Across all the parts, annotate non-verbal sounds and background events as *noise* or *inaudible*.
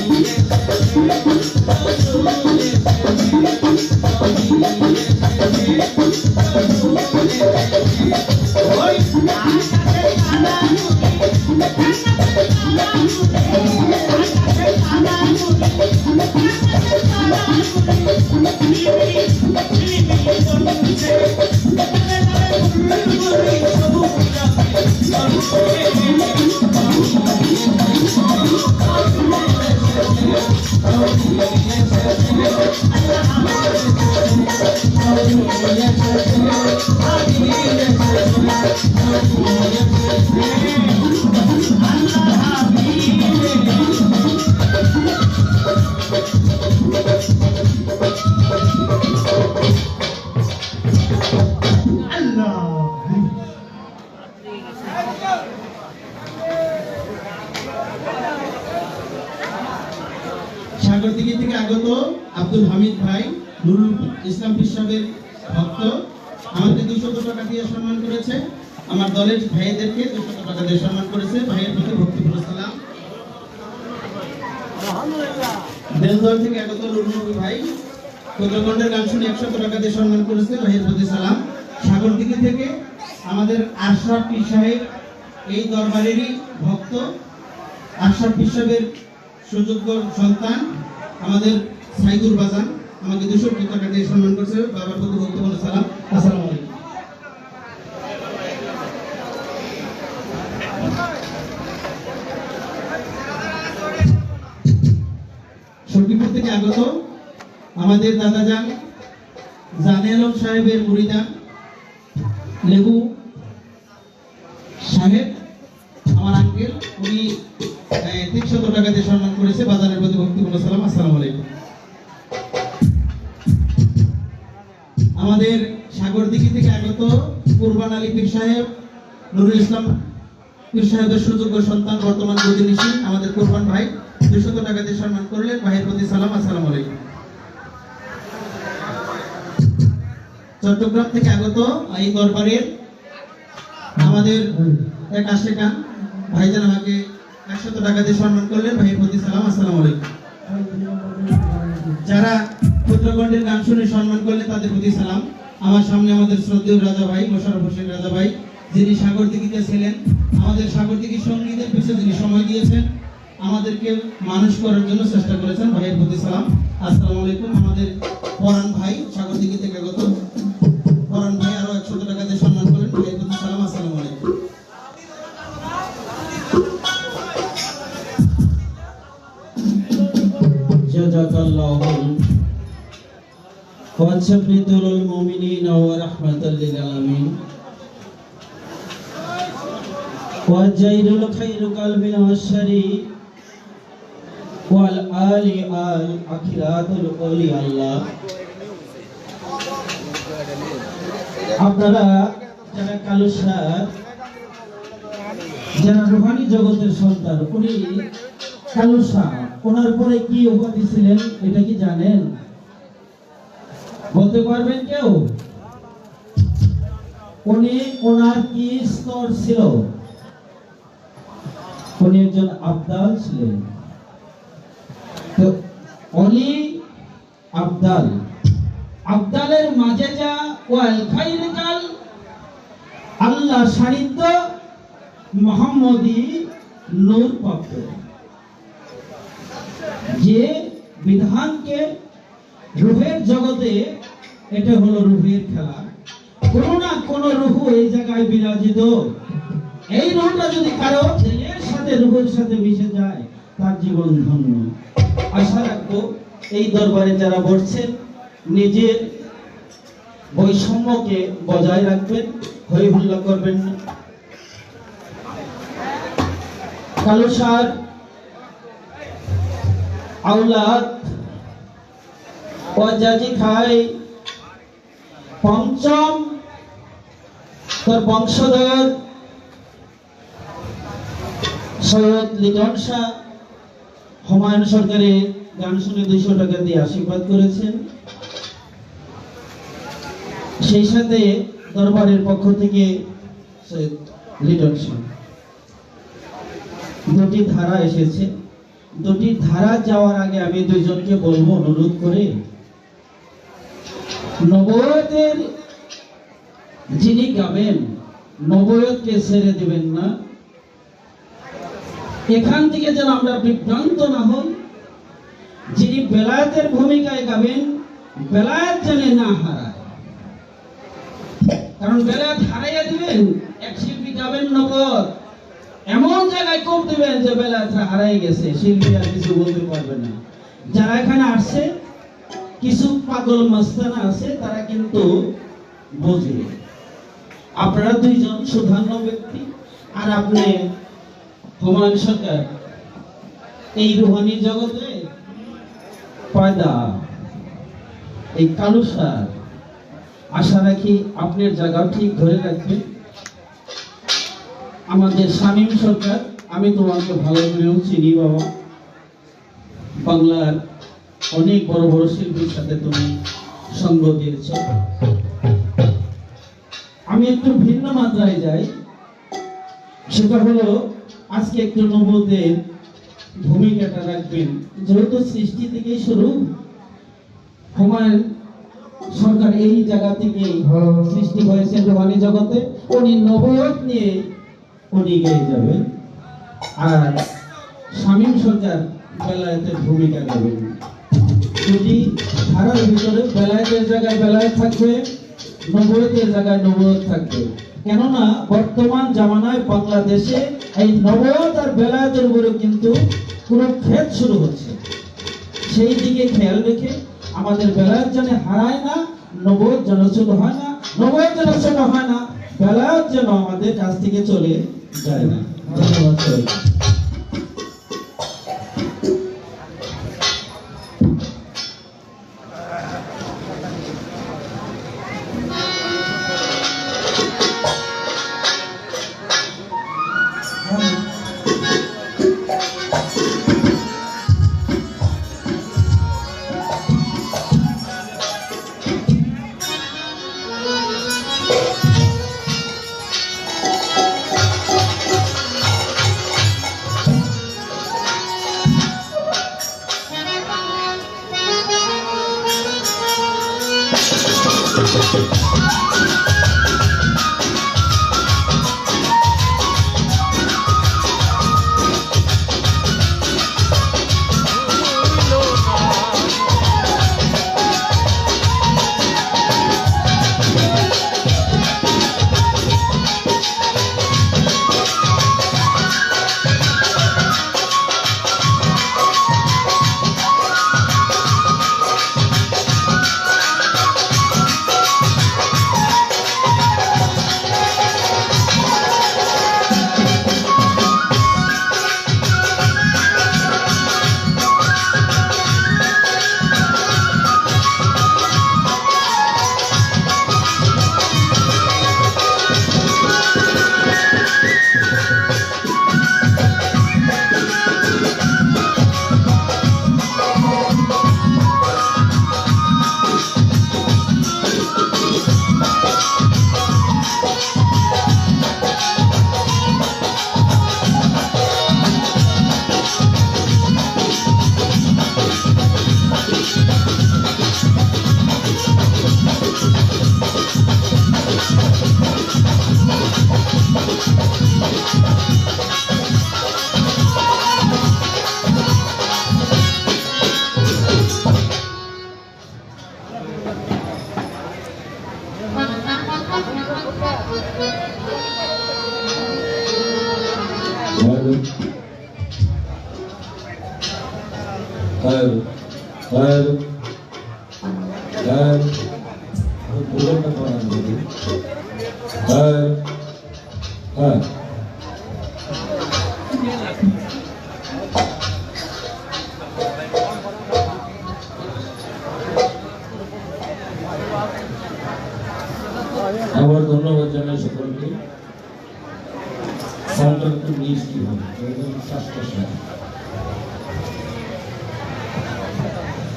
Yeah. *laughs* Sagardighi থেকে আগত আব্দুল হামিদ ভাই, নুরুল ইসলাম পিসাবের ভক্ত। আমাকে দুশত টাকা দিয়ে সম্মান করেছে। আমার দলের ভাইদেরকে দুশত টাকা দিয়ে সম্মান করেছে, ভাইয়ের প্রতি ভক্তিপূর্ণ সালাম। দেলদল থেকে আগত নুরুল ভাই কোদ্রগণ্ডের গান শুনে একশত টাকা দিয়ে সম্মান করেছে, ভাইয়ের প্রতি সালাম। সাগরদিঘি থেকে আমাদের আশরাফ সাহেব, এই দরবারেরই ভক্ত। আশরাফ সাহেবের সুযোগ্য সন্তান, আমাদের সাইদুর বাজান, আমাকে দুশো টাকা দিয়ে সম্মান করছে, বাবার প্রতি বক্তব্য সালাম। আসসালামু আগত আমাদের দাদা যান জানে সাহেবের মুরিদান লেবু সাহেব, আমার আঙ্কেল উনি তিনশত টাকা দিয়ে সম্মান করেছে, বাজারের প্রতি ভক্তিপূর্ণ সালাম, আসসালামু আলাইকুম। আমাদের সাগরদিঘি থেকে আগত কুরবান আলী পীর সাহেব, নুরুল ইসলাম পীর সাহেবের সুযোগ্য সন্তান, বর্তমান প্রতিনিধি, আমাদের কুরবান ভাই। দুশত টাকা দিয়ে সম্মান করলেন ভাইয়ের প্রতি সালাম, আসসালামু আলাইকুম। চট্টগ্রাম থেকে আগত এই দরবারের আমাদের এক আশেকান, ভাইজান আমাকে একশত টাকা দিয়ে সম্মান করলেন ভাইয়ের প্রতি সালাম, আসসালামু আলাইকুম। যারা পুত্রকণ্ঠের গান শুনে সম্মান করলেন, তাদের প্রতি সালাম। আমার সামনে আমাদের শ্রদ্ধেয় রাজা ভাই, মোশারফ হোসেন রাজা ভাই, যিনি সাগর দিঘিতে ছিলেন, আমাদের সাগর দিঘি সঙ্গীতের পিছনে যিনি সময় দিয়েছেন আমাদেরকে মানুষ করার জন্য চেষ্টা করেছেন ভাইয়ের প্রতি সালাম আসসালামু আলাইকুম আমাদের পরাণ ভাই সাগর দিঘি থেকে আগত পরাণ ভাই আরো একশো টাকা দিয়ে সম্মান করলেন ভাইয়ের প্রতি সালাম আসসালামু আলাইকুম جزاك الله وتثبت المؤمنين ورحمة للعالمين والجيد الخير قلب ওয়াল আলি আল আখিরাতুল আউলিয়া আল্লাহ। আপনারা যারা কালু সাহেব যারা রোহানি জগতের সন্তান, উনি কালু শাহ ওনার পরে কি উপাধি ছিলেন, এটা কি জানেন? বলতে পারবেন কেউ? উনি ওনার কি স্তর ছিল? উনি একজন আবদাল ছিলেন। তো অলি আবদাল। আবদালের মাঝে যা ওয়াল খাইর কাল, আল্লাহ নূর যে বিধানকে রুহের জগতে, এটা হলো রুহের খেলা। কোন না কোন রুহু এই জায়গায় বিরাজিত। এই রুহটা যদি কারও ছেলের সাথে, রুহের সাথে মিশে যায়, তার জীবন ধন্য। আশা রাখব এই দরবারে যারা বসছেন, নিজের বৈষম্যকে বজায় রাখবেন হই হুল্লা করবেন না। কালো সার, আউলাদ খাই, পঞ্চম, তোর বংশধর, সৈয়দ লিটন শাহ। হুমায়ুন সরকারের গান শুনে দুইশো টাকা দিয়ে আশীর্বাদ করেছেন। সেই সাথে দরবারের পক্ষ থেকে দুটি ধারা এসেছে। দুটি ধারা যাওয়ার আগে আমি দুইজনকে বলব, অনুরোধ করে। নবয়তের যিনি গাবেন, নবয়তকে ছেড়ে দিবেন না। এখান থেকে যেন আমরা বিভ্রান্ত না হই, যিনি বেলায়েতের ভূমিকায় গাবেন, বেলায়েত যেন না হারায়। কারণ বেলায়েত হারাইয়া দিবেন, এক শিল্পী গাবেন নবত এমন জায়গায় কোপ দিবেন যে বেলায়েত হারাই গেছে, শিল্পী আর কিছু বলতে পারবে না। যারা এখানে আসছে, কিছু পাগল মাস্তানা আছে, তারা কিন্তু বোঝে। আপনারা দুইজন সুধান্য ব্যক্তি, আর আপনি হুমায়ুন সরকার, এই রুহানি জগতে পয়দা, এই কালুসার আশা রাখি আপনার জায়গা ঠিক ধরে রাখবেন আমাদের শামীম সরকার, আমি তোমাকে ভালো করেও চিনি বাবা। বাংলার অনেক বড় বড় শিল্পীর সাথে তুমি সঙ্গ দিয়েছ। আমি একটু ভিন্ন মাত্রায় যাই। সেটা হলো আজকে একটু নবদের ভূমিকাটা রাখবেন। যেহেতু সৃষ্টি থেকেই শুরু, হুমায়ুন সরকার এই জায়গা থেকেই সৃষ্টি হয়েছে রোহানি জগতে। উনি নবয়ত নিয়ে উনি গেয়ে যাবেন। আর শামীম সরকার বেলায়েতের ভূমিকা নেবেন। যদি ধারার ভিতরে বেলায়েতের জায়গায় বেলায়েত থাকবে নবয়তের জায়গায় নবয়ত থাকবে। কেননা বর্তমান জামানায় বাংলাদেশে এই নবয়ত আর বেলায়েতের উপরে কিন্তু কোনো ক্ষেত শুরু হচ্ছে। সেই দিকে খেয়াল রেখে আমাদের বেলায়ত যেন হারায় না নবত যেন শুরু হয় না নবত যেন শুরু হয় না, বেলায়ত যেন আমাদের কাছ থেকে চলে যায় না। ধন্যবাদ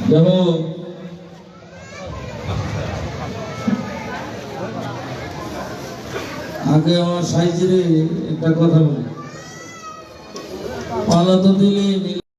দেখো আগে আমার সাইজের একটা কথা বলি। পালা তো দিলে